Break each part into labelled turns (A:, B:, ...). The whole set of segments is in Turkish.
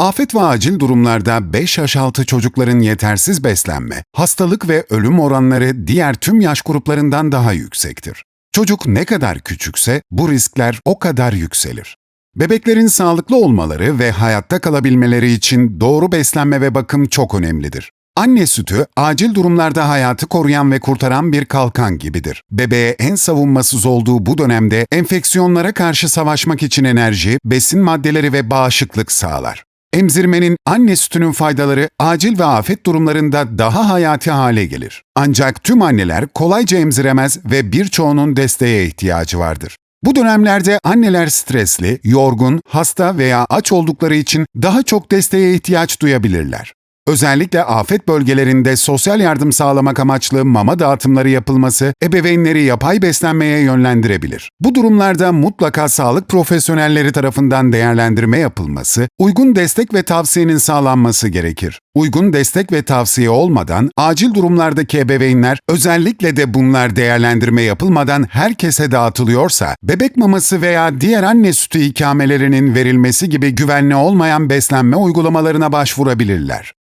A: Afet ve acil durumlarda 5 yaş altı çocukların yetersiz beslenme, hastalık ve ölüm oranları diğer tüm yaş gruplarından daha yüksektir. Çocuk ne kadar küçükse bu riskler o kadar yükselir. Bebeklerin sağlıklı olmaları ve hayatta kalabilmeleri için doğru beslenme ve bakım çok önemlidir. Anne sütü, acil durumlarda hayatı koruyan ve kurtaran bir kalkan gibidir. Bebeğe en savunmasız olduğu bu dönemde enfeksiyonlara karşı savaşmak için enerji, besin maddeleri ve bağışıklık sağlar. Emzirmenin anne sütünün faydaları acil ve afet durumlarında daha hayati hale gelir. Ancak tüm anneler kolayca emziremez ve birçoğunun desteğe ihtiyacı vardır. Bu dönemlerde anneler stresli, yorgun, hasta veya aç oldukları için daha çok desteğe ihtiyaç duyabilirler. Özellikle afet bölgelerinde sosyal yardım sağlamak amaçlı mama dağıtımları yapılması ebeveynleri yapay beslenmeye yönlendirebilir. Bu durumlarda mutlaka sağlık profesyonelleri tarafından değerlendirme yapılması, uygun destek ve tavsiyenin sağlanması gerekir. Uygun destek ve tavsiye olmadan acil durumlardaki ebeveynler özellikle de bunlar değerlendirme yapılmadan herkese dağıtılıyorsa bebek maması veya diğer anne sütü ikamelerinin verilmesi gibi güvenli olmayan beslenme uygulamalarına başvurabilirler.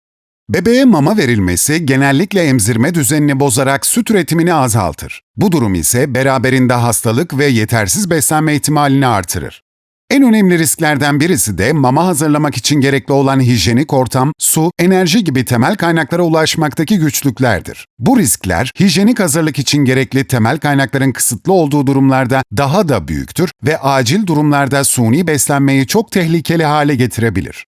A: Bebeğe mama verilmesi genellikle emzirme düzenini bozarak süt üretimini azaltır. Bu durum ise beraberinde hastalık ve yetersiz beslenme ihtimalini artırır. En önemli risklerden birisi de mama hazırlamak için gerekli olan hijyenik ortam, su, enerji gibi temel kaynaklara ulaşmaktaki güçlüklerdir. Bu riskler, hijyenik hazırlık için gerekli temel kaynakların kısıtlı olduğu durumlarda daha da büyüktür ve acil durumlarda suni beslenmeyi çok tehlikeli hale getirebilir.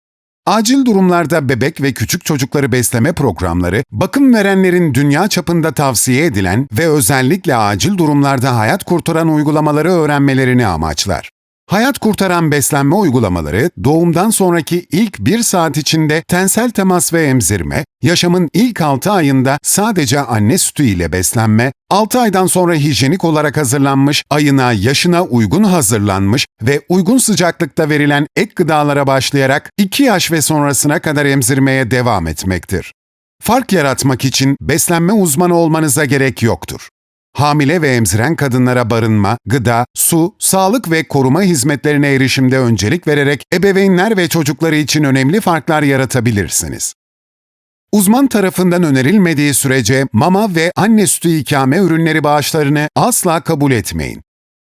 A: Acil durumlarda bebek ve küçük çocukları besleme programları, bakım verenlerin dünya çapında tavsiye edilen ve özellikle acil durumlarda hayat kurtaran uygulamaları öğrenmelerini amaçlar. Hayat kurtaran beslenme uygulamaları, doğumdan sonraki ilk bir saat içinde tensel temas ve emzirme, yaşamın ilk 6 ayında sadece anne sütü ile beslenme, 6 aydan sonra hijyenik olarak hazırlanmış, ayına, yaşına uygun hazırlanmış ve uygun sıcaklıkta verilen ek gıdalara başlayarak 2 yaş ve sonrasına kadar emzirmeye devam etmektir. Fark yaratmak için beslenme uzmanı olmanıza gerek yoktur. Hamile ve emziren kadınlara barınma, gıda, su, sağlık ve koruma hizmetlerine erişimde öncelik vererek ebeveynler ve çocukları için önemli farklar yaratabilirsiniz. Uzman tarafından önerilmediği sürece mama ve anne sütü ikame ürünleri bağışlarını asla kabul etmeyin.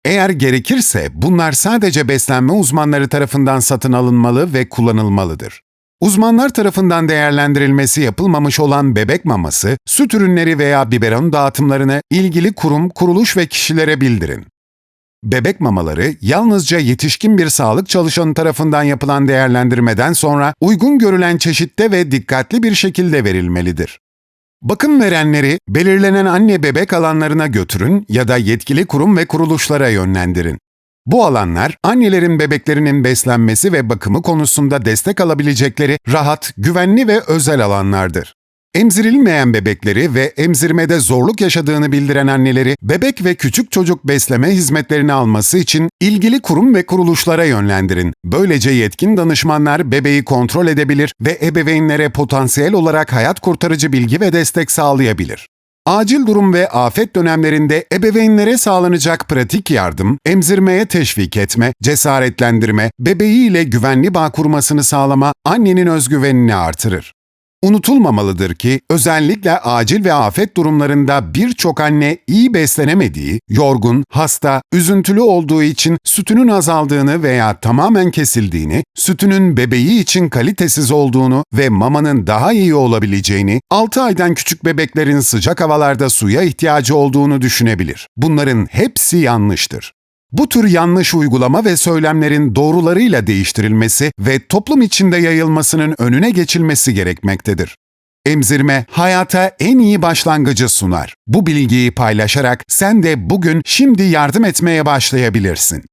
A: Eğer gerekirse bunlar sadece beslenme uzmanları tarafından satın alınmalı ve kullanılmalıdır. Uzmanlar tarafından değerlendirilmesi yapılmamış olan bebek maması, süt ürünleri veya biberon dağıtımlarını ilgili kurum, kuruluş ve kişilere bildirin. Bebek mamaları yalnızca yetişkin bir sağlık çalışanı tarafından yapılan değerlendirmeden sonra uygun görülen çeşitte ve dikkatli bir şekilde verilmelidir. Bakım verenleri belirlenen anne bebek alanlarına götürün ya da yetkili kurum ve kuruluşlara yönlendirin. Bu alanlar, annelerin bebeklerinin beslenmesi ve bakımı konusunda destek alabilecekleri rahat, güvenli ve özel alanlardır. Emzirilmeyen bebekleri ve emzirmede zorluk yaşadığını bildiren anneleri bebek ve küçük çocuk besleme hizmetlerini alması için ilgili kurum ve kuruluşlara yönlendirin. Böylece yetkin danışmanlar bebeği kontrol edebilir ve ebeveynlere potansiyel olarak hayat kurtarıcı bilgi ve destek sağlayabilir. Acil durum ve afet dönemlerinde ebeveynlere sağlanacak pratik yardım, emzirmeye teşvik etme, cesaretlendirme, bebeğiyle güvenli bağ kurmasını sağlama annenin özgüvenini artırır. Unutulmamalıdır ki özellikle acil ve afet durumlarında birçok anne iyi beslenemediği, yorgun, hasta, üzüntülü olduğu için sütünün azaldığını veya tamamen kesildiğini, sütünün bebeği için kalitesiz olduğunu ve mamanın daha iyi olabileceğini, 6 aydan küçük bebeklerin sıcak havalarda suya ihtiyacı olduğunu düşünebilir. Bunların hepsi yanlıştır. Bu tür yanlış uygulama ve söylemlerin doğrularıyla değiştirilmesi ve toplum içinde yayılmasının önüne geçilmesi gerekmektedir. Emzirme hayata en iyi başlangıcı sunar. Bu bilgiyi paylaşarak sen de bugün şimdi yardım etmeye başlayabilirsin.